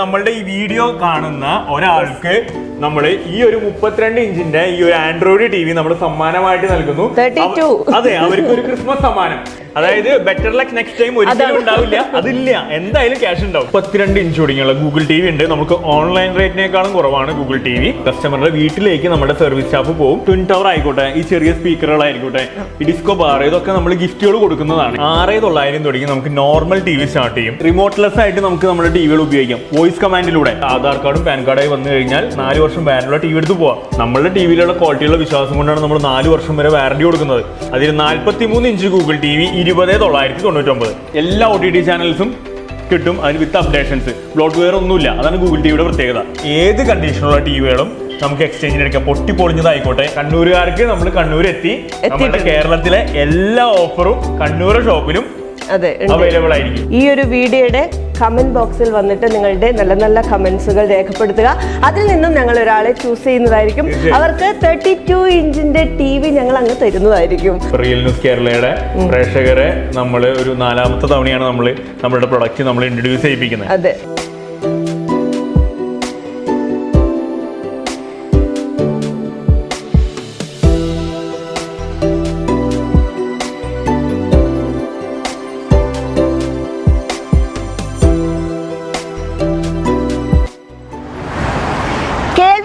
നമ്മളുടെ ഈ വീഡിയോ കാണുന്ന ഒരാൾക്ക് നമ്മൾ ഈ ഒരു മുപ്പത്തിരണ്ട് ഇഞ്ചിന്റെ ഈ ഒരു ആൻഡ്രോയിഡ് ടി വി നമ്മൾ സമ്മാനമായിട്ട് നൽകുന്നു. 32. അതെ അവർക്ക് ഒരു ക്രിസ്മസ് സമ്മാനം. അതായത് ബെറ്റർ ലക്ക് നെക്സ്റ്റ് ടൈം ഒരിക്കലും ഉണ്ടാവില്ല. അതില്ല. എന്തായാലും ക്യാഷ് ഉണ്ടാവും. മുപ്പത്തിരണ്ട് ഇഞ്ച് തുടങ്ങിയുള്ള ഗൂഗിൾ ടി വി ഉണ്ട്. നമുക്ക് ഓൺലൈൻ റേറ്റിനേക്കാളും കുറവാണ് ഗൂഗിൾ ടി വി കസ്റ്റമറുടെ വീട്ടിലേക്ക് നമ്മുടെ സർവീസ് സ്റ്റാഫ് പോകും ട്വിൻ ടവർ ആയിക്കോട്ടെ ഈ ചെറിയ സ്പീക്കറുകളായിക്കോട്ടെ ഈ ഡിസ്കോ ബാർ ഇതൊക്കെ നമ്മൾ ഗിഫ്റ്റുകൾ കൊടുക്കുന്നതാണ്. ആറ് തൊള്ളായിരം തുടങ്ങി നമുക്ക് നോർമൽ ടി വി സ്റ്റാർട്ട് ചെയ്യും. റിമോട്ട്ലെസ് ആയിട്ട് നമുക്ക് നമ്മുടെ ടി വികൾ ഉപയോഗിക്കാം. വോയിസ് കമാൻഡിലൂടെ. ആധാർ കാർഡും പാൻ കാർഡായി വന്നു കഴിഞ്ഞാൽ നാല് വർഷം വാറന്റിയുള്ള ടി വി എടുത്ത് പോവാം. നമ്മളുടെ ടി വിയിലുള്ള ക്വാളിറ്റിയുള്ള വിശ്വാസം കൊണ്ടാണ് നമ്മൾ നാല് വർഷം വരെ വാറന്റി കൊടുക്കുന്നത്. അതിൽ നാൽപ്പത്തി മൂന്ന് ഇഞ്ച് ഗൂഗിൾ ടി വി ഇരുപത് തൊള്ളായിരത്തി തൊണ്ണൂറ്റൊമ്പത്. എല്ലാ ഒ ടി ടി ചാനൽസും കിട്ടും അതിന് വിത്ത് അപ്ഡേഷൻസ്. ബ്ലോട്ട് വെയർ ഒന്നുമില്ല. അതാണ് ഗൂഗിൾ ടി വിയുടെ പ്രത്യേകത. ഏത് കണ്ടീഷനുള്ള ടി വികളും നമുക്ക് എക്സ്ചേഞ്ചിന് എടുക്കാം. പൊട്ടി പൊളിഞ്ഞതായിക്കോട്ടെ. കണ്ണൂരുകാർക്ക് നമ്മൾ കണ്ണൂർ എത്തി നമ്മുടെ കേരളത്തിലെ എല്ലാ ഓഫറും കണ്ണൂർ ഷോപ്പിലും അതെ. അവൈലബിൾ ആയിരിക്കും. ഈ ഒരു വീഡിയോയുടെ കമന്റ് ബോക്സിൽ വന്നിട്ട് നിങ്ങളുടെ നല്ല നല്ല കമന്റ്സുകൾ രേഖപ്പെടുത്തുക. അതിൽ നിന്നും ഞങ്ങൾ ഒരാളെ ചൂസ് ചെയ്യുന്നതായിരിക്കും. അവർക്ക് തേർട്ടി ടു ഇഞ്ചിന്റെ ടി വി ഞങ്ങൾ അങ്ങ് തരുന്നതായിരിക്കും. റിയൽ ന്യൂസ് കേരളയുടെ പ്രേക്ഷകരെ നമ്മൾ ഒരു നാലാമത്തെ തവണയാണ് നമ്മൾ നമ്മുടെ പ്രൊഡക്റ്റ് നമ്മൾ ഇൻട്രൊഡ്യൂസ് ചെയ്യിപ്പിക്കുന്നത്. അതെ.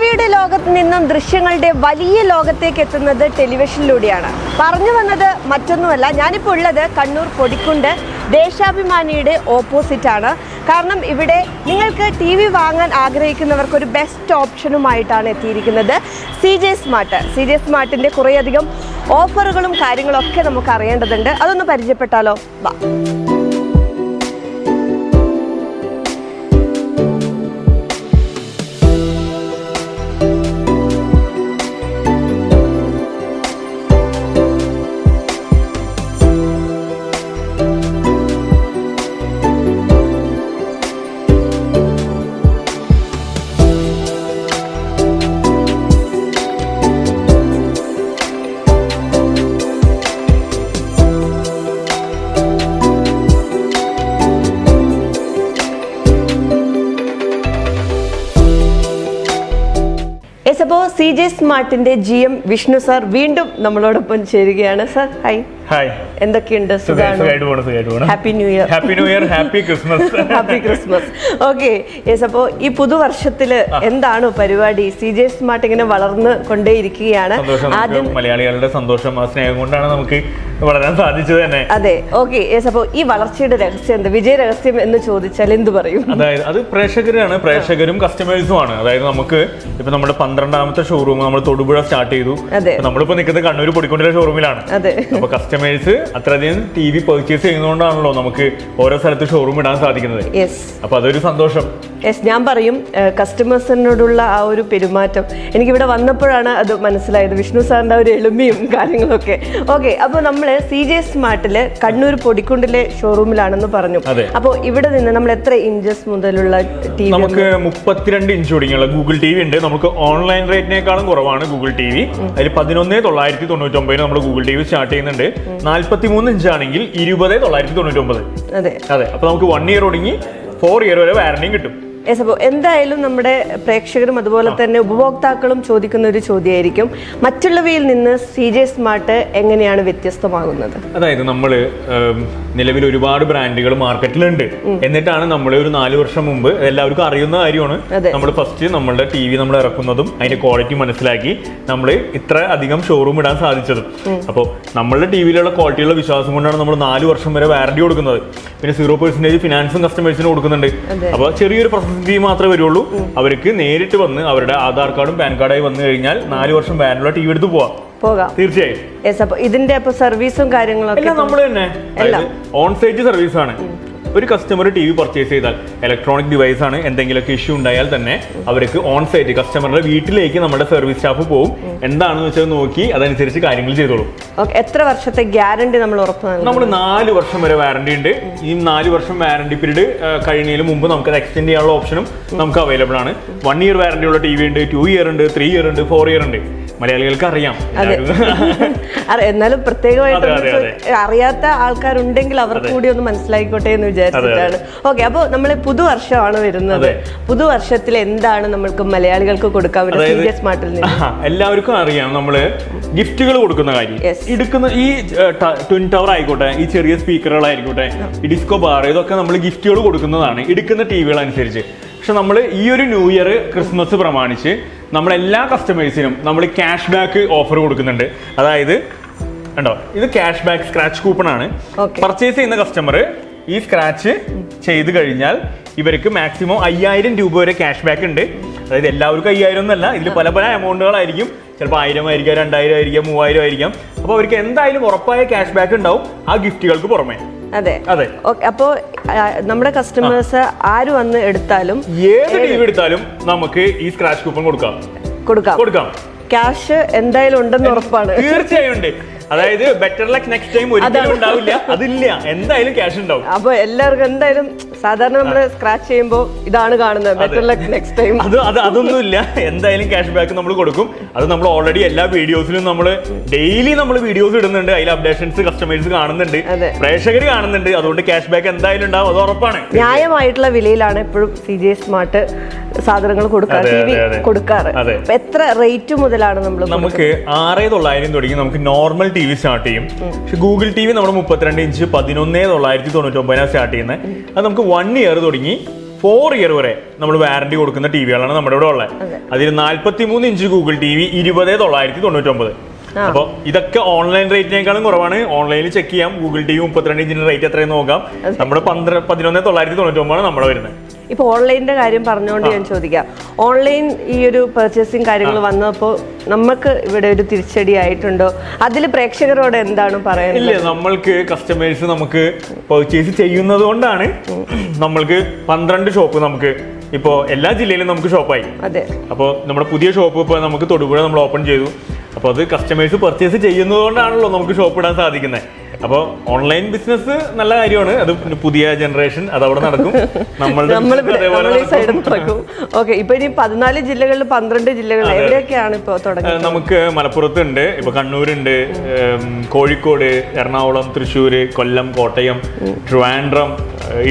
കേൾവിയുടെ ലോകത്ത് നിന്നും ദൃശ്യങ്ങളുടെ വലിയ ലോകത്തേക്ക് എത്തുന്നത് ടെലിവിഷനിലൂടെയാണ്. പറഞ്ഞു വന്നത് മറ്റൊന്നുമല്ല ഞാനിപ്പോൾ ഉള്ളത് കണ്ണൂർ പൊടിക്കുണ്ട് ദേശാഭിമാനിയുടെ ഓപ്പോസിറ്റ് ആണ്. കാരണം ഇവിടെ നിങ്ങൾക്ക് ടി വി വാങ്ങാൻ ആഗ്രഹിക്കുന്നവർക്ക് ഒരു ബെസ്റ്റ് ഓപ്ഷനുമായിട്ടാണ് എത്തിയിരിക്കുന്നത് C J smart. C J സ്മാർട്ടിന്റെ കുറേയധികം ഓഫറുകളും കാര്യങ്ങളൊക്കെ നമുക്ക് അറിയേണ്ടതുണ്ട് അതൊന്ന് പരിചയപ്പെട്ടാലോ? വാ. സി ജെ സ്മാർട്ടിന്റെ ജി എം വിഷ്ണു സാർ വീണ്ടും നമ്മളോടൊപ്പം ചേരുകയാണ്. സാർ ഹായ് ഹായ് എന്തൊക്കെയുണ്ട്? Happy new year happy new year happy Christmas happy Christmas okay yes അപ്പോൾ ഈ പുതുവർഷത്തിൽ എന്താണ് പരിപാടി? സി ജെ സ്മാർട്ട് ഇങ്ങനെ വളർന്ന് കൊണ്ടേയിരിക്കുകയാണ്. ആദ്യം മലയാളികളുടെ സന്തോഷം ആ സ്നേഹം കൊണ്ടാണ് നമുക്ക് വളരാൻ സാധിച്ചത് തന്നെ. അതെ ഓക്കെ യെസ് അപ്പോൾ ഈ വളർച്ചയുടെ രഹസ്യം എന്ത്? വിജയ രഹസ്യം എന്ന് ചോദിച്ചാൽ എന്ത് പറയും? അതായത് അത് പ്രേക്ഷകരാണ് പ്രേക്ഷകരും കസ്റ്റമേഴ്സും ആണ്. അതായത് നമുക്ക് ഇപ്പൊ നമ്മുടെ പന്ത്രണ്ടാമത്തെ ഷോറൂം നമ്മൾ തൊടുപുഴ സ്റ്റാർട്ട് ചെയ്തു. നമ്മളിപ്പോ നിൽക്കുന്നത് കണ്ണൂർ പൊടിക്കൊണ്ടിലെ ഷോറൂമിലാണ് അതെ. കസ്റ്റമേഴ്സ് അത്രയധികം ടി വി പെർച്ചേസ് ചെയ്യുന്നതുകൊണ്ടാണല്ലോ നമുക്ക് ഓരോ സ്ഥലത്ത് ഷോറൂം ഇടാൻ സാധിക്കുന്നത്. അപ്പൊ അതൊരു സന്തോഷം. യെസ് ഞാൻ പറയും കസ്റ്റമേഴ്സിനോടുള്ള ആ ഒരു പെരുമാറ്റം. എനിക്ക് ഇവിടെ വന്നപ്പോഴാണ് അത് മനസ്സിലായത്. വിഷ്ണു സാറിന്റെ ആ ഒരു എളിമയും കാര്യങ്ങളൊക്കെ. ഓക്കെ അപ്പോൾ നമ്മൾ സി ജെ സ്മാർട്ടിൽ കണ്ണൂർ പൊടിക്കുണ്ടിലെ ഷോറൂമിലാണെന്ന് പറഞ്ഞു. അപ്പോൾ ഇവിടെ നിന്ന് നമ്മൾ എത്ര ഇഞ്ചസ് മുതലുള്ള ടി വി നമുക്ക് മുപ്പത്തിരണ്ട് ഇഞ്ച് തുടങ്ങിയുള്ള ഗൂഗിൾ ടി വി ഉണ്ട്. നമുക്ക് ഓൺലൈൻ റേറ്റിനേക്കാളും കുറവാണ് ഗൂഗിൾ ടി വി അതിൽ പതിനൊന്ന് തൊള്ളായിരത്തി തൊണ്ണൂറ്റൊമ്പതിന് നമ്മൾ ഗൂഗിൾ ടി വി സ്റ്റാർട്ട് ചെയ്യുന്നുണ്ട്. നാല്പത്തി മൂന്ന് ഇഞ്ച് ആണെങ്കിൽ ഇരുപത് തൊള്ളായിരത്തി തൊണ്ണൂറ്റി ഒമ്പത് അതെ. അതെ അപ്പൊ നമുക്ക് വൺ ഇയർ ഒടുങ്ങി ഫോർ ഇയർ വരെ വാറണ്ടിയും കിട്ടും. യെസ് അപ്പോൾ എന്തായാലും നമ്മുടെ പ്രേക്ഷകരും അതുപോലെ തന്നെ ഉപഭോക്താക്കളും ചോദിക്കുന്ന ഒരു ചോദ്യമായിരിക്കും. മറ്റുള്ളവയിൽ നിന്ന് സി ജെ സ്മാർട്ട് എങ്ങനെയാണ് വ്യത്യസ്തമാകുന്നത്? അതായത് നമ്മൾ നിലവിൽ ഒരുപാട് ബ്രാൻഡുകൾ മാർക്കറ്റിലുണ്ട്. എന്നിട്ടാണ് നമ്മൾ ഒരു നാല് വർഷം മുമ്പ് എല്ലാവർക്കും അറിയുന്ന കാര്യമാണ്. നമ്മൾ ഫസ്റ്റ് നമ്മളുടെ ടി വി നമ്മൾ ഇറക്കുന്നതും അതിന്റെ ക്വാളിറ്റി മനസ്സിലാക്കി നമ്മൾ ഇത്ര അധികം ഷോറൂം ഇടാൻ സാധിച്ചതും. അപ്പോൾ നമ്മളുടെ ടി വിയിലുള്ള ക്വാളിറ്റിയുള്ള വിശ്വാസം കൊണ്ടാണ് നമ്മൾ നാല് വർഷം വരെ വാറണ്ടി കൊടുക്കുന്നത്. പിന്നെ സീറോ പെർസെന്റേജ് ഫിനാൻസും കസ്റ്റമേഴ്സിന് കൊടുക്കുന്നുണ്ട്. അപ്പോൾ ചെറിയൊരു പ്രോസസ് ഫീ മാത്രമേ വരുള്ളൂ. അവർക്ക് നേരിട്ട് വന്ന് അവരുടെ ആധാർ കാർഡും പാൻ കാർഡായി വന്നു കഴിഞ്ഞാൽ നാല് വർഷം ബാനുള്ള ടി വി എടുത്ത് പോവാം. പോകാം. തീർച്ചയായും. ഇതിന്റെ സർവീസും കാര്യങ്ങളൊക്കെ നമ്മൾ തന്നെ. ഓൺ സൈറ്റ് സർവീസ് ആണ്. ഒരു കസ്റ്റമർ ടി വി പർച്ചേസ് ചെയ്താൽ ഇലക്ട്രോണിക് ഡിവൈസ് ആണ് എന്തെങ്കിലുമൊക്കെ ഇഷ്യൂ ഉണ്ടായാൽ തന്നെ അവർക്ക് ഓൺ സൈറ്റ് കസ്റ്റമറുടെ വീട്ടിലേക്ക് നമ്മുടെ സർവീസ് സ്റ്റാഫ് പോകും എന്താണെന്ന് വെച്ചാൽ നോക്കി അതനുസരിച്ച് കാര്യങ്ങൾ ചെയ്തോളും. എത്ര വർഷത്തെ ഗ്യാരണ്ടി നമ്മൾ ഉറപ്പ് നമ്മൾ നാല് വർഷം വരെ വാറണ്ടി ഉണ്ട്. ഈ നാല് വർഷം വാറണ്ടി പീരീഡ് കഴിയുന്നതിന് മുമ്പ് നമുക്ക് അത് എക്സ്റ്റെൻഡ് ചെയ്യാനുള്ള ഓപ്ഷനും നമുക്ക് അവൈലബിൾ ആണ്. വൺ ഇയർ വാറണ്ടി ഉള്ള ടി വി ഉണ്ട് ടു ഇയർ ഉണ്ട് ത്രീ ഇയർ ഉണ്ട് ഫോർ ഇയർ ഉണ്ട്. മലയാളികൾക്ക് അറിയാം എന്നാലും പ്രത്യേകമായിട്ട് അറിയാത്ത ആൾക്കാരുണ്ടെങ്കിൽ അവർക്ക് കൂടി ഒന്ന് മനസ്സിലായിക്കോട്ടെ എന്ന് വിചാരിച്ചിട്ടാണ്. ഓക്കെ അപ്പോൾ നമ്മൾ പുതുവർഷമാണ് വരുന്നത്. പുതുവർഷത്തിൽ എന്താണ് നമ്മൾക്ക് മലയാളികൾക്ക് കൊടുക്കാൻ പറ്റുന്നത് സ്മാർട്ടിൽ നിന്ന്. എല്ലാവർക്കും അറിയാം നമ്മൾ ഗിഫ്റ്റുകൾ കൊടുക്കുന്ന കാര്യം. എടുക്കുന്ന ഈ ട്വിൻ ടവർ ആയിക്കോട്ടെ ഈ ചെറിയ സ്പീക്കറുകളായിക്കോട്ടെ ഈ ഡിസ്കോ ബാർ ഇതൊക്കെ നമ്മൾ ഗിഫ്റ്റുകൾ കൊടുക്കുന്നതാണ്. എടുക്കുന്ന ടി വികൾ അനുസരിച്ച് പക്ഷെ നമ്മൾ ഈ ഒരു ന്യൂ ഇയർ ക്രിസ്മസ് പ്രമാണിച്ച് നമ്മൾ എല്ലാ കസ്റ്റമേഴ്സിനും നമ്മൾ ക്യാഷ് ബാക്ക് ഓഫർ കൊടുക്കുന്നുണ്ട്. അതായത് ഉണ്ടോ ഇത് ക്യാഷ് ബാക്ക് സ്ക്രാച്ച് കൂപ്പൺ ആണ് പർച്ചേസ് ചെയ്യുന്ന കസ്റ്റമർ ഈ സ്ക്രാച്ച് ചെയ്ത് കഴിഞ്ഞാൽ ഇവർക്ക് മാക്സിമം അയ്യായിരം രൂപ വരെ ക്യാഷ് ബാക്ക് ഉണ്ട്. അതായത് എല്ലാവർക്കും അയ്യായിരം ഒന്നല്ല ഇതിൽ പല പല എമൗണ്ടുകളായിരിക്കും ചിലപ്പോൾ ആയിരം ആയിരിക്കാം രണ്ടായിരം ആയിരിക്കാം മൂവായിരം ആയിരിക്കാം. അപ്പോൾ അവർക്ക് എന്തായാലും ഉറപ്പായ ക്യാഷ് ബാക്ക് ഉണ്ടാവും ആ ഗിഫ്റ്റുകൾക്ക് പുറമെ. അതെ. അതെ. അപ്പോ നമ്മുടെ കസ്റ്റമേഴ്സ് ആര് വന്ന് എടുത്താലും ഏത് ലീവ് എടുത്താലും നമുക്ക് ഈ സ്ക്രാച്ച് കൂപ്പൺ കൊടുക്കാം. കൊടുക്കാം. കൊടുക്കാം. ക്യാഷ് എന്തായാലും ഉണ്ടെന്ന് ഉറപ്പാണ്. തീർച്ചയായും ഉണ്ട്. അതായത് ബെറ്റർ ലക്ക് നെക്സ്റ്റ് ടൈം ഒരിക്കലും ഉണ്ടാവില്ല. അതില്ല. എന്തായാലും ക്യാഷ് ഉണ്ടാവും. അപ്പൊ എല്ലാവർക്കും എന്തായാലും സാധാരണ നമ്മൾ സ്ക്രാച്ച് ചെയ്യുമ്പോൾ ഇതാണ് കാണുന്നത്. ബെറ്റർ ലക്ക് നെക്സ്റ്റ് ടൈം അത് അത് അതൊന്നുമില്ല. എന്തായാലും ക്യാഷ് ബാക്ക് നമ്മൾ കൊടുക്കും. അത് നമ്മൾ ഓൾറെഡി എല്ലാ വീഡിയോസിലും നമ്മൾ ഡെയിലി നമ്മൾ വീഡിയോസ് ഇടുന്നുണ്ട്. അതിൽ അപ്ഡേഷൻസ് കസ്റ്റമേഴ്സ് കാണുന്നുണ്ട്. പ്രേക്ഷകർ കാണുന്നുണ്ട്. അതുകൊണ്ട് ക്യാഷ് ബാക്ക് എന്തായാലും ഉണ്ടാവും. അത് ഉറപ്പാണ്. ന്യായമായിട്ടുള്ള വിലയിലാണ് എപ്പോഴും സി ജി സ്മാർട്ട് സാധനങ്ങൾ കൊടുക്കാറ് ടി വി എത്ര റേറ്റ് മുതലാണ് നമ്മൾ നമുക്ക് ആറ് തൊള്ളായിരം തുടങ്ങി നമുക്ക് നോർമൽ ടി വി സ്റ്റാർട്ട് ചെയ്യും. പക്ഷെ ഗൂഗിൾ ടി വി നമ്മൾ മുപ്പത്തിരണ്ട് ഇഞ്ച് പതിനൊന്നേ തൊള്ളായിരത്തി തൊണ്ണൂറ്റി ഒമ്പതിനാണ് സ്റ്റാർട്ട് ചെയ്യുന്നത് അത് നമുക്ക് വൺ ഇയർ തുടങ്ങി ഫോർ ഇയർ വരെ നമ്മൾ വാറണ്ടി കൊടുക്കുന്ന ടി വികളാണ് നമ്മുടെ ഇവിടെ ഉള്ളത്. അതിൽ നാൽപ്പത്തി മൂന്ന് ഇഞ്ച് ഗൂഗിൾ ടി വി ഇരുപത് തൊള്ളായിരത്തി തൊണ്ണൂറ്റി ഒമ്പത് അപ്പോൾ ഇതൊക്കെ ഓൺലൈൻ റേറ്റിനേക്കാളും കുറവാണ്. ഓൺലൈനിൽ ചെക്ക് ചെയ്യാം. ഗൂഗിൾ ടി വി മുപ്പത്തിരണ്ട് ഇഞ്ചിന്റെ റേറ്റ് എത്രയും നോക്കാം. നമ്മുടെ പന്ത്രണ്ട് പതിനൊന്ന് തൊള്ളായിരത്തി തൊണ്ണൂറ്റി ഒമ്പതാണ് നമ്മുടെ വരുന്നത്. ഇപ്പൊ ഓൺലൈനിന്റെ കാര്യം പറഞ്ഞുകൊണ്ട് ഞാൻ ചോദിക്കാം. ഓൺലൈൻ ഈ ഒരു പെർച്ചേസിങ് കാര്യങ്ങൾ വന്നപ്പോൾ നമുക്ക് ഇവിടെ ഒരു തിരിച്ചടി ആയിട്ടുണ്ടോ? അതിൽ പ്രേക്ഷകരോട് എന്താണ് പറയുന്നത് ഇല്ല നമ്മൾക്ക് കസ്റ്റമേഴ്സ് നമുക്ക് പെർച്ചേസ് ചെയ്യുന്നത് കൊണ്ടാണ് നമ്മൾക്ക് പന്ത്രണ്ട് ഷോപ്പ് നമുക്ക് ഇപ്പോൾ എല്ലാ ജില്ലയിലും നമുക്ക് ഷോപ്പായി അതെ. അപ്പോൾ നമ്മുടെ പുതിയ ഷോപ്പ് ഇപ്പൊ നമുക്ക് തൊടുപുഴ നമ്മൾ ഓപ്പൺ ചെയ്തു. അപ്പോൾ അത് കസ്റ്റമേഴ്സ് പർച്ചേസ് ചെയ്യുന്നതുകൊണ്ടാണല്ലോ നമുക്ക് ഷോപ്പ് ഇടാൻ സാധിക്കുന്നത് അപ്പോൾ ഓൺലൈൻ ബിസിനസ് നല്ല കാര്യമാണ്. അത് പുതിയ ജനറേഷൻ അത് അവിടെ നടക്കും. നമ്മളുടെ നടക്കും. ഓക്കെ ഇപ്പൊ ഇനി പതിനാല് ജില്ലകളിൽ പന്ത്രണ്ട് ജില്ലകളിൽ എവിടെയൊക്കെയാണ് ഇപ്പൊ തുടങ്ങുന്നത് നമുക്ക് മലപ്പുറത്ത് ഉണ്ട് ഇപ്പൊ കണ്ണൂരുണ്ട്. കോഴിക്കോട് എറണാകുളം തൃശ്ശൂര് കൊല്ലം കോട്ടയം ട്രിവാൻഡ്രം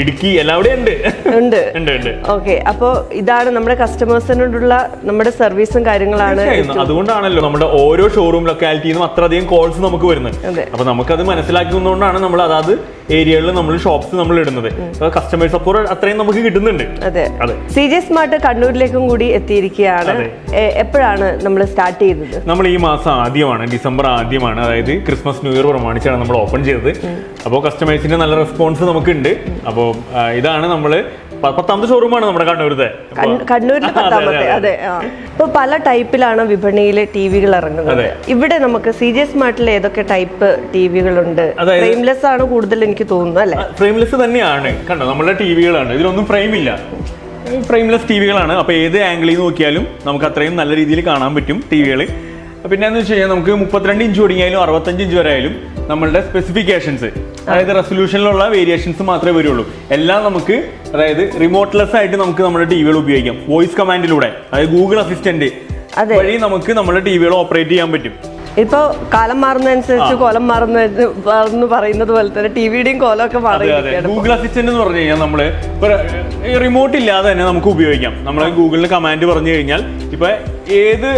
ഇടുക്കി എല്ലാവിടെയും ഉണ്ട്. ഉണ്ട്. ഉണ്ട് ഉണ്ട്. ഓക്കെ അപ്പോ ഇതാണ് നമ്മുടെ കസ്റ്റമേഴ്സിനോടുള്ള നമ്മുടെ സർവീസും കാര്യങ്ങളാണ്. അതുകൊണ്ടാണല്ലോ നമ്മുടെ ഓരോ ഷോറൂം ലൊക്കാലിറ്റിയിൽ നിന്നും അത്രയധികം കോൾസ് നമുക്ക് വരുന്നത്. നമുക്ക് അപ്പൊ നമുക്കത് മനസ്സിലാക്കുന്നതുകൊണ്ടാണ് നമ്മൾ അതാത് ഏരിയകളിൽ നമ്മൾ ഷോപ്സ് നമ്മൾ ഇടുന്നത്. കസ്റ്റമേഴ്സ് സപ്പോർട്ട് അത്രയും നമുക്ക് കിട്ടുന്നുണ്ട്. അതെ. സി ജെ സ്മാർട്ട് കണ്ണൂരിലേക്കും കൂടി എത്തിയിരിക്കുകയാണ്. എപ്പോഴാണ് നമ്മൾ സ്റ്റാർട്ട് ചെയ്തത്? നമ്മൾ ഈ മാസം ആദ്യമാണ് ഡിസംബർ ആദ്യമാണ് അതായത് ക്രിസ്മസ് ന്യൂ ഇയർ പ്രമാണിച്ചാണ് നമ്മൾ ഓപ്പൺ ചെയ്തത്. അപ്പോൾ കസ്റ്റമേഴ്സിന്റെ നല്ല റെസ്പോൺസ് നമുക്കുണ്ട്. അപ്പോൾ ഇതാണ് നമ്മൾ പത്താമത്തെ ഷോറൂമാണ് നമ്മുടെ കണ്ണൂരത്തെ കണ്ണൂരിലെ പത്താമത്തെ അതെ, ഇപ്പൊ പല ടൈപ്പിലാണ് വിപണിയിൽ ടി വികൾ ഇറങ്ങുന്നത് ഇവിടെ നമുക്ക് സി ജി സ്മാർട്ടിൽ ഏതൊക്കെ ടൈപ്പ് ടി വികളുണ്ട് അതായത്- ഫ്രെയിംലെസ് ആണ് കൂടുതൽ എനിക്ക് തോന്നുന്നു അല്ലെ? ഫ്രെയിംലെസ് തന്നെയാണ്. കണ്ടോ നമ്മുടെ ടി വികളാണ് ഇതിലൊന്നും ഫ്രെയിം ഇല്ല. ഫ്രെയിംലെസ് ടി വികളാണ് അപ്പോൾ ഏത് ആംഗിളിൽ നോക്കിയാലും നമുക്ക് അത്രയും നല്ല രീതിയിൽ കാണാൻ പറ്റും ടി വികൾ പിന്നെ എന്ന് വെച്ച് കഴിഞ്ഞാൽ നമുക്ക് മുപ്പത്തിരണ്ട് ഇഞ്ച് തുടങ്ങിയാലും അറുപത്തഞ്ച് ഇഞ്ച് വരെ ആയാലും നമ്മളുടെ സ്പെസിഫിക്കേഷൻസ് അതായത് റെസൊല്യൂഷനിലുള്ള വേരിയേഷൻസ് മാത്രമേ വരുള്ളൂ. എല്ലാം നമുക്ക് അതായത് റിമോട്ട്ലെസ് ആയിട്ട് നമുക്ക് നമ്മുടെ ടി വികൾ ഉപയോഗിക്കാം. വോയിസ് കമാൻഡിലൂടെ അതായത് ഗൂഗിൾ അസിസ്റ്റന്റ് വഴി നമുക്ക് നമ്മുടെ ടി വികൾ ഓപ്പറേറ്റ് ചെയ്യാൻ പറ്റും. ഇപ്പൊ കാലം മാറുന്നതനുസരിച്ച് കോലം മാറുന്ന പറയുന്നത് പോലെ തന്നെ ടിവിയുടെയും കോലമൊക്കെ മാറിയിരിക്കുകയാണ് ഗൂഗിൾ അസിസ്റ്റന്റ് എന്ന് പറഞ്ഞു കഴിഞ്ഞാൽ നമ്മൾ റിമോട്ട് ഇല്ലാതെ തന്നെ നമുക്ക് ഉപയോഗിക്കാം. നമ്മൾ ഗൂഗിളിന് കമാൻഡ് പറഞ്ഞു കഴിഞ്ഞാൽ ഇപ്പൊ ഏത്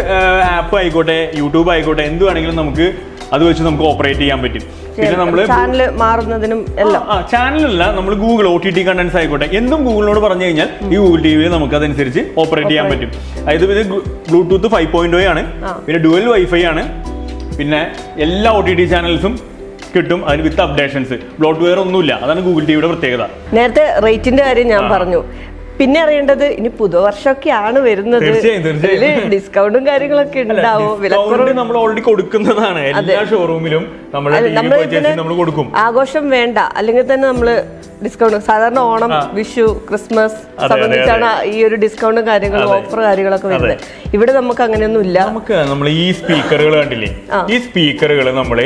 ആപ്പ് ആയിക്കോട്ടെ യൂട്യൂബ് ആയിക്കോട്ടെ എന്ത് വേണമെങ്കിലും നമുക്ക് അത് വെച്ച് നമുക്ക് ഓപ്പറേറ്റ് ചെയ്യാൻ പറ്റും. പിന്നെ നമ്മൾ ചാനൽ മാറുന്നതിനും എല്ലാം. ചാനലല്ല നമ്മൾ Google O T T contents ആയിക്കോട്ടെ. എന്തും ഗൂഗിളിനോട് പറഞ്ഞു കഴിഞ്ഞാൽ ഈ ഗൂഗിൾ ടി വിയിൽ നമുക്ക് അതനുസരിച്ച് ഓപ്പറേറ്റ് ചെയ്യാൻ പറ്റും. അതായത് ഇത് ബ്ലൂടൂത്ത് ഫൈവ് പോയിന്റ് ആണ്. പിന്നെ ഡുവൽ വൈഫൈ ആണ്. പിന്നെ എല്ലാ ഒ ടി ടി ചാനൽസും കിട്ടും അതിന് വിത്ത് അപ്ഡേഷൻസ് ബ്ലോട്ട് വെയർ ഒന്നുമില്ല. അതാണ് ഗൂഗിൾ ടിവിയുടെ പ്രത്യേകത. നേരത്തെ റേറ്റിന്റെ കാര്യം ഞാൻ പറഞ്ഞു. പിന്നെ അറിയേണ്ടത് ഇനി പുതുവർഷമൊക്കെയാണ് വരുന്നത്. തീർച്ചയായും, തീർച്ചയായും. ഇതിൽ ഡിസ്കൗണ്ടും കാര്യങ്ങളൊക്കെ ഉണ്ടാവും. വിലക്കുറവ്. നമ്മൾ ഓൾറെഡി കൊടുക്കുന്നതാണ്. എല്ലാ ഷോറൂമിലും നമ്മൾ നമ്മൾ കൊടുക്കും. ആഘോഷം വേണ്ട. അല്ലെങ്കിൽ തന്നെ നമ്മൾ ഡിസ്കൗണ്ട് സാധാരണ ഓണം വിഷു ക്രിസ്മസ് സംബന്ധിച്ചാണ് ഈ ഒരു ഡിസ്കൗണ്ടും കാര്യങ്ങളും ഓഫർ കാര്യങ്ങളൊക്കെ വരുന്നത്. ഇവിടെ നമുക്ക് അങ്ങനെയൊന്നും ഇല്ല നമുക്ക് നമ്മൾ ഈ സ്പീക്കറുകൾ കണ്ടില്ലേ ഈ സ്പീക്കറുകൾ നമ്മൾ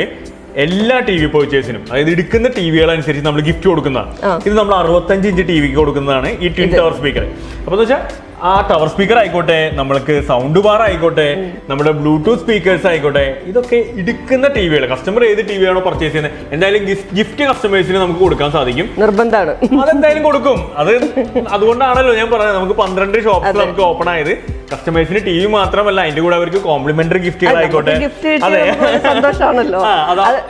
എല്ലാ ടി വി പർച്ചേസിനും അതായത് എടുക്കുന്ന ടി വികൾ അനുസരിച്ച് നമ്മൾ ഗിഫ്റ്റ് കൊടുക്കുന്നതാണ്. ഇത് നമ്മൾ അറുപത്തഞ്ച് ഇഞ്ച് ടി വിക്ക് കൊടുക്കുന്നതാണ് ഈ ട്വിൻ ടവർ സ്പീക്കർ അപ്പൊ എന്താ വെച്ചാൽ ആ ടവർ സ്പീക്കർ ആയിക്കോട്ടെ നമ്മൾക്ക് സൗണ്ട് ബാർ ആയിക്കോട്ടെ നമ്മുടെ ബ്ലൂടൂത്ത് സ്പീക്കേഴ്സ് ആയിക്കോട്ടെ ഇതൊക്കെ ഇടുക്കുന്ന ടി വികൾ കസ്റ്റമർ ഏത് ടി വി ആണോ പർച്ചേസ് ചെയ്യുന്നത്? എന്തായാലും ഗിഫ്റ്റ് കസ്റ്റമേഴ്സിന് നമുക്ക് കൊടുക്കാൻ സാധിക്കും. നിർബന്ധമാണ് അതെന്തായാലും കൊടുക്കും. അത് അതുകൊണ്ടാണല്ലോ ഞാൻ പറഞ്ഞത്. നമുക്ക് പന്ത്രണ്ട് ഷോപ്സ് നമുക്ക് ഓപ്പൺ ആയത്. കസ്റ്റമേഴ്സിന് ടി വി മാത്രമല്ല അതിന്റെ കൂടെ അവർക്ക് കോംപ്ലിമെന്ററി ഗിഫ്റ്റുകൾ ആയിക്കോട്ടെ. അതെ. സന്തോഷമാണല്ലോ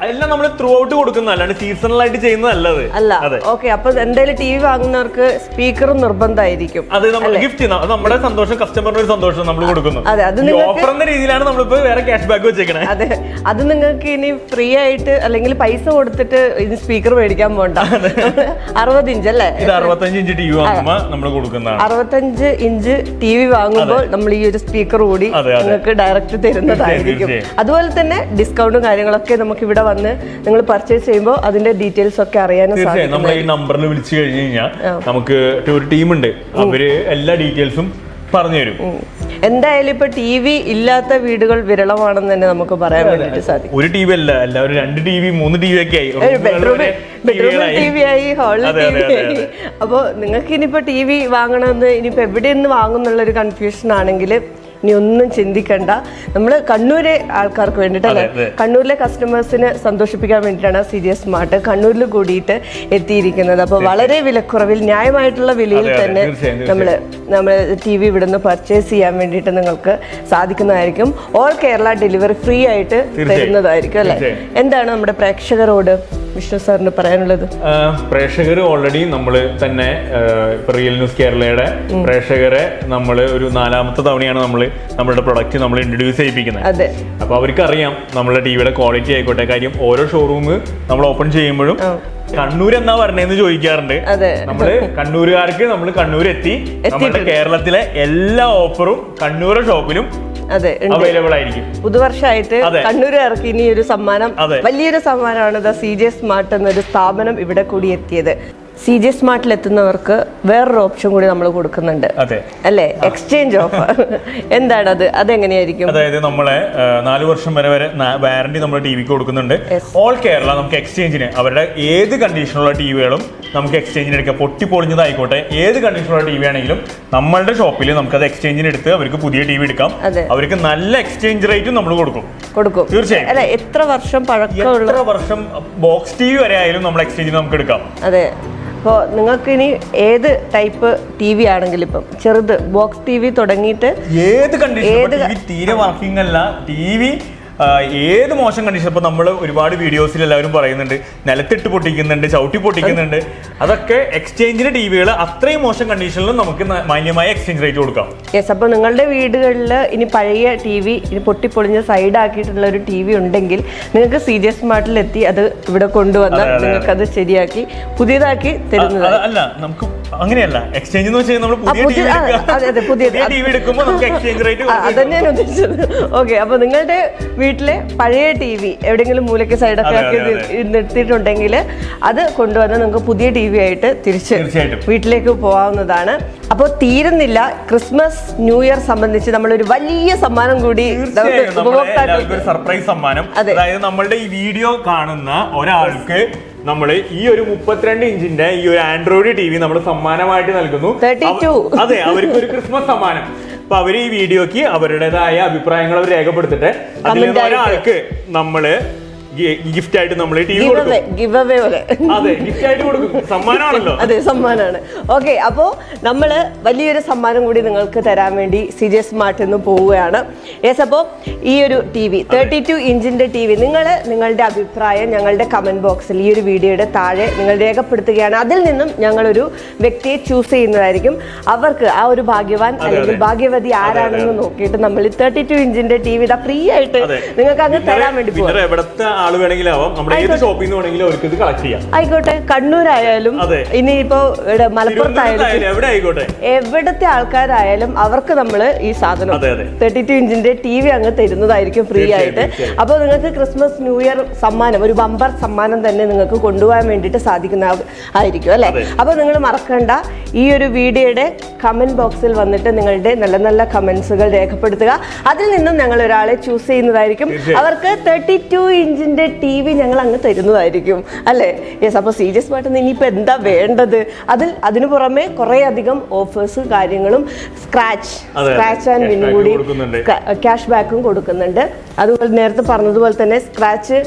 എല്ലാം നമ്മൾ ത്രൂ ഔട്ട് കൊടുക്കുന്നതല്ലാണ്ട് സീസണൽ ആയിട്ട് ചെയ്യുന്നതല്ലത് അല്ല അതെ. ഓക്കെ അപ്പൊ എന്തായാലും ടി വി വാങ്ങുന്നവർക്ക് സ്പീക്കറും നിർബന്ധമായിരിക്കും. അത് നമ്മൾ ഗിഫ്റ്റ് അത് നമ്മുടെ സന്തോഷം കസ്റ്റമറിന് ഒരു സന്തോഷം നമ്മൾ കൊടുക്കുന്നു അതെ, അത് ഓഫർ എന്ന രീതിയിലാണ് നമ്മളിപ്പോ വേറെ ക്യാഷ് ബാക്ക് വെച്ചേക്കണേ. അതെ അത് നിങ്ങൾക്ക് ഇനി ഫ്രീ ആയിട്ട് അല്ലെങ്കിൽ പൈസ കൊടുത്തിട്ട് ഇനി സ്പീക്കർ മേടിക്കാൻ പോണ്ട. അറുപത് ഇഞ്ച് അല്ലേ? ഇത് അറുപത്തഞ്ച് ഇഞ്ച് ടി വി വാങ്ങുമ്പോ നമ്മൾ കൊടുക്കുന്നതാണ്. അറുപത്തഞ്ച് ഇഞ്ച് ടി വി വാങ്ങുമ്പോൾ നമ്മൾ ഈ ഒരു സ്പീക്കർ കൂടി. നിങ്ങൾക്ക് ഡയറക്റ്റ് തരുന്നതായിരിക്കും. അതുപോലെ തന്നെ ഡിസ്കൗണ്ടും കാര്യങ്ങളൊക്കെ നമുക്ക് ഇവിടെ വന്ന് നിങ്ങൾ പർച്ചേസ് ചെയ്യുമ്പോൾ അതിന്റെ ഡീറ്റെയിൽസ് ഒക്കെ അറിയാനും നമ്മൾ ഈ നമ്പറിൽ വിളിച്ചു കഴിഞ്ഞു കഴിഞ്ഞാൽ നമുക്ക് ഒരു ടീമുണ്ട് അവർ എല്ലാ ഡീറ്റെയിൽസും പറഞ്ഞു തരും. എന്തായാലും ഇപ്പൊ ടി വി ഇല്ലാത്ത വീടുകൾ വിരളമാണെന്ന് തന്നെ നമുക്ക് പറയാൻ വേണ്ടിട്ട് സാധിക്കും. ഒരു ടി വി അല്ല എല്ലാവരും രണ്ട് ടി വി മൂന്ന് ടി വി ഒക്കെ ആയി. ബെഡ്റൂമിൽ റൂമുകളിൽ ബെഡ്റൂമിൽ ടി വി ആയി. ഹാളിൽ അതെ, ടി വി ആയി. അപ്പോൾ നിങ്ങൾക്ക് ഇനിയിപ്പോ ടി വി വാങ്ങണമെന്ന് ഇനിയിപ്പോ എവിടെ നിന്ന് വാങ്ങും എന്നുള്ളൊരു കൺഫ്യൂഷൻ ആണെങ്കിൽ ഇനി ഒന്നും ചിന്തിക്കണ്ട. നമ്മൾ കണ്ണൂരെ ആൾക്കാർക്ക് വേണ്ടിയിട്ടല്ലേ അതെ. കണ്ണൂരിലെ കസ്റ്റമേഴ്സിനെ സന്തോഷിപ്പിക്കാൻ വേണ്ടിയിട്ടാണ് സി മാർട്ട് കണ്ണൂരിൽ കൂടിയിട്ട് എത്തിയിരിക്കുന്നത്. അപ്പോൾ വളരെ വിലക്കുറവിൽ ന്യായമായിട്ടുള്ള വിലയിൽ തന്നെ നമ്മൾ നമ്മൾ നമ്മൾ ടി വി ഇവിടുന്ന് പർച്ചേസ് ചെയ്യാൻ വേണ്ടിയിട്ട് നിങ്ങൾക്ക് സാധിക്കുന്നതായിരിക്കും. ഓൾ കേരള ഡെലിവറി ഫ്രീ ആയിട്ട് തരുന്നതായിരിക്കും അല്ലേ? എന്താണ് നമ്മുടെ പ്രേക്ഷകരോട്? വിഷ്ണു സാറിന് പറയാനുള്ളത്? പ്രേക്ഷകർ ഓൾറെഡി നമ്മൾ തന്നെ റിയൽ ന്യൂസ് കേരളയുടെ പ്രേക്ഷകരെ നമ്മൾ ഒരു നാലാമത്തെ തവണയാണ് നമ്മൾ നമ്മുടെ പ്രൊഡക്റ്റ് നമ്മൾ ഇൻട്രൊഡ്യൂസ് ചെയ്യിപ്പിക്കുന്നത്. അതെ. അപ്പൊ അവർക്കറിയാം നമ്മുടെ ടിവിയുടെ ക്വാളിറ്റി ആയിക്കോട്ടെ കാര്യം ഓരോ ഷോറൂം നമ്മൾ ഓപ്പൺ ചെയ്യുമ്പോഴും കണ്ണൂർ എന്നാ പറഞ്ഞതെന്ന് ചോദിക്കാറുണ്ട്. നമ്മൾ കണ്ണൂരുകാർക്ക് നമ്മൾ കണ്ണൂർ എത്തി നമ്മുടെ കേരളത്തിലെ എല്ലാ ഓഫറും കണ്ണൂർ ഷോപ്പിലും അതെ. അവൈലബിൾ ആയിരിക്കും. പുതുവർഷമായിട്ട്. കണ്ണൂരുകാർക്ക് ഇനി ഒരു സമ്മാനം വലിയൊരു സമ്മാനമാണ് ദ സി ജെ സ്മാർട്ട് എന്നൊരു സ്ഥാപനം ഇവിടെ കൂടി എത്തിയത്. സി ജി സ്മാർട്ടിൽ എത്തുന്നവർക്ക് വേറൊരു ഓപ്ഷൻ കൂടി നമ്മൾ കൊടുക്കുന്നുണ്ട്. അതെ. അല്ലേ? എക്സ്ചേഞ്ച് ഓഫർ എന്താണ് അത് അതെങ്ങനെയായിരിക്കും? അതായത് നമ്മളെ നാല് വർഷം വരെ വരെ വാറണ്ടി നമ്മൾ ടി വിക്ക് കൊടുക്കുന്നുണ്ട്. ഓൾ കേരള നമുക്ക് എക്സ്ചേഞ്ചിന് അവരുടെ ഏത് കണ്ടീഷനുള്ള ടി വികളും നമുക്ക് എക്സ്ചേഞ്ചിന് എടുക്കാം. പൊട്ടി പൊളിഞ്ഞതായിക്കോട്ടെ ഏത് കണ്ടീഷനുള്ള ടി വി ആണെങ്കിലും നമ്മളുടെ ഷോപ്പിൽ നമുക്ക് അത് എക്സ്ചേഞ്ചിന് എടുത്ത് അവർക്ക് പുതിയ ടി വി എടുക്കാം. അവർക്ക് നല്ല എക്സ്ചേഞ്ച് റേറ്റും നമ്മൾ കൊടുക്കും. കൊടുക്കും. തീർച്ചയായും. അല്ലെ എത്ര വർഷം പഴക്കമുള്ള എത്ര വർഷം ബോക്സ് ടി വി വരെ ആയാലും നമ്മൾ എക്സ്ചേഞ്ചിന് നമുക്ക് എടുക്കാം. അതെ. അപ്പോൾ നിങ്ങൾക്കിനി ഏത് ടൈപ്പ് ടി വി ആണെങ്കിലും ഇപ്പം ചെറുത് ബോക്സ് ടി വി തുടങ്ങിയിട്ട് ഏത് കണ്ടീഷൻ തീരെ വർക്കിംഗ് അല്ല. ടി വി ഏത് മോശം കണ്ടീഷൻ ഇപ്പൊ നമ്മൾ ഒരുപാട് വീഡിയോസിൽ എല്ലാവരും പറയുന്നുണ്ട്. നിലത്തിട്ട് പൊട്ടിക്കുന്നുണ്ട് ചവിട്ടി പൊട്ടിക്കുന്നുണ്ട്. അതൊക്കെ എക്സ്ചേഞ്ചിന് ടി വികൾ അത്രയും മോശം കണ്ടീഷനിലും നമുക്ക് മാന്യമായ എക്സ്ചേഞ്ച് റേറ്റ് കൊടുക്കാം. യെസ് അപ്പോൾ നിങ്ങളുടെ വീടുകളിൽ ഇനി പഴയ ടി വി ഇനി സൈഡ് ആക്കിയിട്ടുള്ള ഒരു ടി വി ഉണ്ടെങ്കിൽ നിങ്ങൾക്ക് സി ജി എസ് മാർട്ടിലെത്തി എത്തി അത് ഇവിടെ കൊണ്ടുവന്ന് അത് ശരിയാക്കി പുതിയതാക്കി തരുന്നത് അല്ല നമുക്ക് അങ്ങനെയല്ല. എക്സ്ചേഞ്ച് എന്ന് വെച്ചാൽ നമ്മൾ പുതിയ ടി പുതിയ- വി. ടി വി എടുക്കുമ്പോൾ നമുക്ക് എക്സ്ചേഞ്ച് റേറ്റ് അത് തന്നെയാണ് ഉദ്ദേശിച്ചത്. ഓക്കെ അപ്പൊ നിങ്ങളുടെ വീട്ടിലെ പഴയ ടി വി എവിടെയെങ്കിലും മൂലയ്ക്ക് സൈഡൊക്കെ ഒക്കെ ആക്കി നിർത്തിയിട്ടുണ്ടെങ്കിൽ അത്. കൊണ്ടുവന്ന് നിങ്ങൾക്ക് പുതിയ ടി വി ആയിട്ട് തിരിച്ച് വീട്ടിലേക്ക് പോകാവുന്നതാണ് അപ്പോൾ തീരുന്നില്ല. ക്രിസ്മസ് ന്യൂ ഇയർ സംബന്ധിച്ച് നമ്മളൊരു വലിയ സമ്മാനം കൂടി സർപ്രൈസ് സമ്മാനം. അതെ. അതായത് നമ്മളുടെ ഈ വീഡിയോ കാണുന്ന ഒരാൾക്ക് നമ്മൾ ഈ ഒരു മുപ്പത്തിരണ്ട് ഇഞ്ചിന്റെ ഈ ഒരു ആൻഡ്രോയിഡ് ടി വി നമ്മൾ സമ്മാനമായിട്ട് നൽകുന്നു. 32. അതെ അവർക്ക് ഒരു ക്രിസ്മസ് സമ്മാനം. അപ്പൊ അവർ ഈ വീഡിയോക്ക് അവരുടേതായ അഭിപ്രായങ്ങൾ അവർ രേഖപ്പെടുത്തിട്ട് അതിൽ ഒരാൾക്ക് നമ്മൾ ഗിഫ്റ്റ് ആയിട്ട് നമ്മൾ ഗിവ് അവേ പോലെ. അതെ ഗിഫ്റ്റ് ആയിട്ട് കൊടുക്കും. സമ്മാനമാണല്ലോ. അതെ സമ്മാനമാണ്. ഓക്കെ അപ്പോൾ നമ്മൾ വലിയൊരു സമ്മാനം കൂടി നിങ്ങൾക്ക് തരാൻ വേണ്ടി സി ജെ സ്മാർട്ട് എന്ന് പോവുകയാണ്. യെസ് അപ്പോൾ ഈ ഒരു ടി വി തേർട്ടി ടു ഇഞ്ചിന്റെ ടി വി നിങ്ങൾ നിങ്ങളുടെ അഭിപ്രായം ഞങ്ങളുടെ കമന്റ് ബോക്സിൽ ഈ ഒരു വീഡിയോയുടെ താഴെ നിങ്ങൾ രേഖപ്പെടുത്തുകയാണ്. അതിൽ നിന്നും ഞങ്ങളൊരു വ്യക്തിയെ ചൂസ് ചെയ്യുന്നതായിരിക്കും. അവർക്ക് ആ ഒരു ഭാഗ്യവാൻ അല്ലെങ്കിൽ ഭാഗ്യവതി ആരാണെന്ന് നോക്കിയിട്ട് നമ്മൾ തേർട്ടി ടു ഇഞ്ചിന്റെ ടി വി ഇതാ ഫ്രീ ആയിട്ട് നിങ്ങൾക്ക് അങ്ങ് തരാൻ വേണ്ടി പോകും ആൾ വേണമെങ്കിലാവാം. നമ്മുടെ ഏത് ഷോപ്പിൽ നിന്ന് വേണമെങ്കിലും അവർക്ക് ഇത് കളക്ട് ചെയ്യാം. ആയിക്കോട്ടെ. കണ്ണൂരായാലും. ഇനിയിപ്പോ ഇവിടെ മലപ്പുറത്തായാലും എവിടെ ആയിക്കോട്ടെ? എവിടത്തെ ആൾക്കാരായാലും അവർക്ക് നമ്മൾ ഈ സാധനം. തേർട്ടി ടു ഇഞ്ചിന്റെ ടി വി അങ്ങ് തരുന്നതായിരിക്കും ഫ്രീ ആയിട്ട്. അപ്പൊ അപ്പോൾ നിങ്ങൾക്ക് ക്രിസ്മസ് ന്യൂ ഇയർ സമ്മാനം ഒരു ബമ്പർ സമ്മാനം തന്നെ നിങ്ങൾക്ക് കൊണ്ടുപോകാൻ വേണ്ടിയിട്ട് സാധിക്കുന്ന ആയിരിക്കും അല്ലേ? അപ്പൊ അപ്പോൾ നിങ്ങൾ മറക്കണ്ട. ഈ ഒരു വീഡിയോയുടെ കമന്റ് ബോക്സിൽ വന്നിട്ട് നിങ്ങളുടെ നല്ല നല്ല കമന്റ്സുകൾ രേഖപ്പെടുത്തുക. അതിൽ നിന്നും ഞങ്ങൾ ഒരാളെ ചൂസ് ചെയ്യുന്നതായിരിക്കും. അവർക്ക് തേർട്ടി ടു ഇഞ്ചിന്റെ ഇഞ്ചിന്റെ ടി വി ഞങ്ങൾ അങ്ങ് തരുന്നതായിരിക്കും. അല്ലേ? യെസ് അപ്പോൾ സീരിയസ് പാട്ടിന് ഇനിയിപ്പോൾ എന്താ വേണ്ടത്? അതിൽ അതിനു പുറമെ കുറേ അധികം ഓഫേഴ്സ് കാര്യങ്ങളും സ്ക്രാച്ച് സ്ക്രാച്ച് ആൻഡ് വിൻ കൂടി. ക്യാഷ് ബാക്കും കൊടുക്കുന്നുണ്ട്. അതുപോലെ നേരത്തെ പറഞ്ഞതുപോലെ തന്നെ സ്ക്രാച്ച്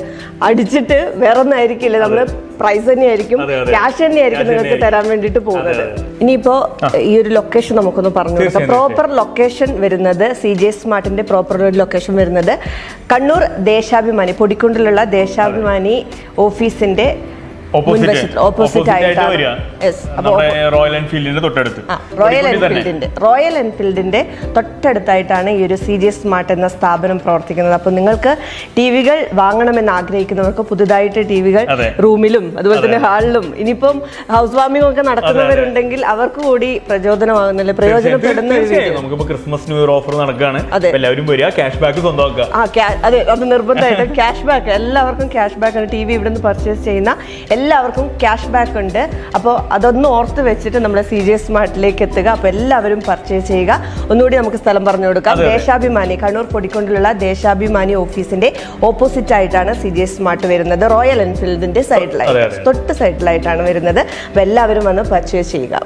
അടിച്ചിട്ട് വേറൊന്നായിരിക്കില്ല നമ്മൾ പ്രൈസ് തന്നെയായിരിക്കും. ക്യാഷ് തന്നെയായിരിക്കും നിങ്ങൾക്ക് തരാൻ വേണ്ടിട്ട് പോകുന്നത്. ഇനിയിപ്പോ ഈ ഒരു ലൊക്കേഷൻ നമുക്കൊന്ന് പറഞ്ഞു കൊടുക്കാം. പ്രോപ്പർ ലൊക്കേഷൻ വരുന്നത് സി ജെ സ്മാർട്ടിന്റെ പ്രോപ്പർ ലൊക്കേഷൻ വരുന്നത് കണ്ണൂർ ദേശാഭിമാനി പൊടിക്കുണ്ടിലുള്ള ദേശാഭിമാനി ഓഫീസിന്റെ ഓപ്പോസിറ്റ് ആയിട്ടാണ്. റോയൽ എൻഫീൽഡിന്റെ തൊട്ടടുത്ത്. റോയൽ എൻഫീൽഡിന്റെ റോയൽ എൻഫീൽഡിന്റെ തൊട്ടടുത്തായിട്ടാണ് ഈ ഒരു സി ജി സ്മാർട്ട് എന്ന സ്ഥാപനം പ്രവർത്തിക്കുന്നത്. അപ്പോൾ നിങ്ങൾക്ക് ടി വികൾ വാങ്ങണമെന്ന് ആഗ്രഹിക്കുന്നവർക്ക് പുതുതായിട്ട് ടി വികൾ റൂമിലും അതുപോലെ തന്നെ ഹാളിലും ഇനിയിപ്പം ഹൗസ് വാമിംഗ് ഒക്കെ നടത്തുന്നവരുണ്ടെങ്കിൽ അവർക്ക് കൂടി പ്രചോദനമാകുന്നില്ല? പ്രയോജനപ്പെടുന്ന നമുക്കിപ്പോ ക്രിസ്മസ് ന്യൂ ഇയർ ഓഫർ നടക്കുകയാണ്. എല്ലാവരും വരിക ക്യാഷ് ബാക്ക് സ്വന്തമാക്കുക. അതെ അത് നിർബന്ധമായിട്ടും. ക്യാഷ് ബാക്ക് എല്ലാവർക്കും ക്യാഷ് ബാക്ക് ടി വി ഇവിടെ നിന്ന് പർച്ചേസ് ചെയ്യുന്ന എല്ലാവർക്കും ക്യാഷ് ബാക്ക് ഉണ്ട്. അപ്പോൾ അതൊന്ന് ഓർത്ത് വെച്ചിട്ട് നമ്മുടെ സി ജി സ്മാർട്ടിലേക്ക് എത്തുക. അപ്പോൾ എല്ലാവരും പർച്ചേസ് ചെയ്യുക. ഒന്നുകൂടി നമുക്ക് സ്ഥലം പറഞ്ഞു കൊടുക്കാം. ദേശാഭിമാനി കണ്ണൂർ പൊടിക്കൊണ്ടിലുള്ള ദേശാഭിമാനി ഓഫീസിന്റെ ഓപ്പോസിറ്റ് ആയിട്ടാണ് സി ജി സ്മാർട്ട് വരുന്നത്. റോയൽ എൻഫീൽഡിന്റെ സൈഡിലായിട്ട് തൊട്ട് സൈഡിലായിട്ടാണ് വരുന്നത്. അപ്പോൾ എല്ലാവരും വന്ന് പർച്ചേസ് ചെയ്യുക.